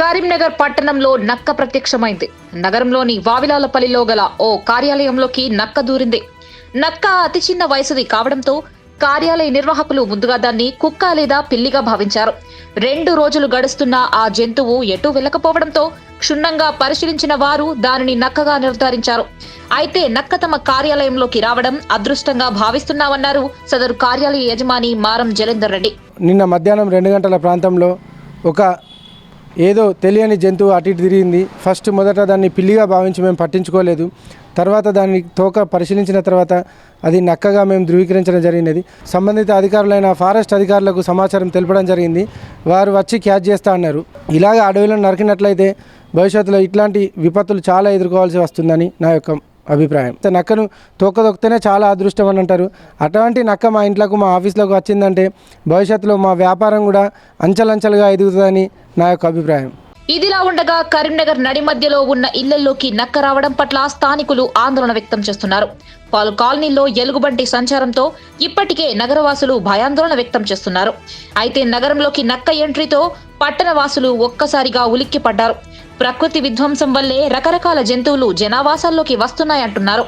కరీంనగర్ పట్టణంలో నక్క ప్రత్యక్షమైంది. నగరంలోని వావిలాలపల్లిలో గల ఓ కార్యాలయంలోకి నక్క దూరింది. నక్క అతి చిన్న వయసుది కావడంతో కార్యాలయ నిర్వాహకులు ముందుగా దాన్ని కుక్క లేదా పిల్లిగా భావించారు. రెండు రోజులు గడుస్తున్న ఆ జంతువు ఎటూ వెళ్ళకపోవడంతో క్షుణ్ణంగా పరిశీలించిన వారు దానిని నక్కగా నిర్ధారించారు. అయితే నక్క తమ కార్యాలయంలోకి రావడం అదృష్టంగా భావిస్తున్నామన్నారు సదరు కార్యాలయ యజమాని మారం జలేందర్ రెడ్డి. నిన్న మధ్యాహ్నం రెండు గంటల ప్రాంతంలో ఒక ఏదో తెలియని జంతువు అటు ఇటు తిరిగింది. ఫస్ట్ మొదట దాన్ని పిల్లిగా భావించి మేము పట్టించుకోలేదు. తర్వాత దాన్ని తోక పరిశీలించిన తర్వాత అది నక్కగా మేము ధృవీకరించడం జరిగినది. సంబంధిత అధికారులైన ఫారెస్ట్ అధికారులకు సమాచారం తెలపడం జరిగింది. వారు వచ్చి క్యాచ్ చేస్తా అన్నారు. ఇలాగ అడవులను నరికినట్లయితే భవిష్యత్తులో ఇట్లాంటి విపత్తులు చాలా ఎదుర్కోవాల్సి వస్తుందని నా యొక్క అభిప్రాయం. అయితే నక్కను తోక తొక్కితేనే చాలా అదృష్టం అని అంటారు. అటువంటి నక్క మా ఇంట్లోకి మా ఆఫీస్లోకి వచ్చిందంటే భవిష్యత్తులో మా వ్యాపారం కూడా అంచెలంచెలుగా ఎదుగుతుందని నా యొక్క అభిప్రాయం. ఇదిలా ఉండగా కరీంనగర్ నడి మధ్యలో ఉన్న ఇళ్ళలోకి నక్క రావడం పట్ల స్థానికులు ఆందోళన వ్యక్తం చేస్తున్నారు. పలు కాలనీల్లో ఎలుగుబంటి సంచారంతో ఇప్పటికే నగరవాసులు భయాందోళన వ్యక్తం చేస్తున్నారు. అయితే నగరంలోకి నక్క ఎంట్రీతో పట్టణ వాసులు ఒక్కసారిగా ఉలిక్కిపడ్డారు. ప్రకృతి విధ్వంసం వల్లే రకరకాల జంతువులు జనావాసాల్లోకి వస్తున్నాయంటున్నారు.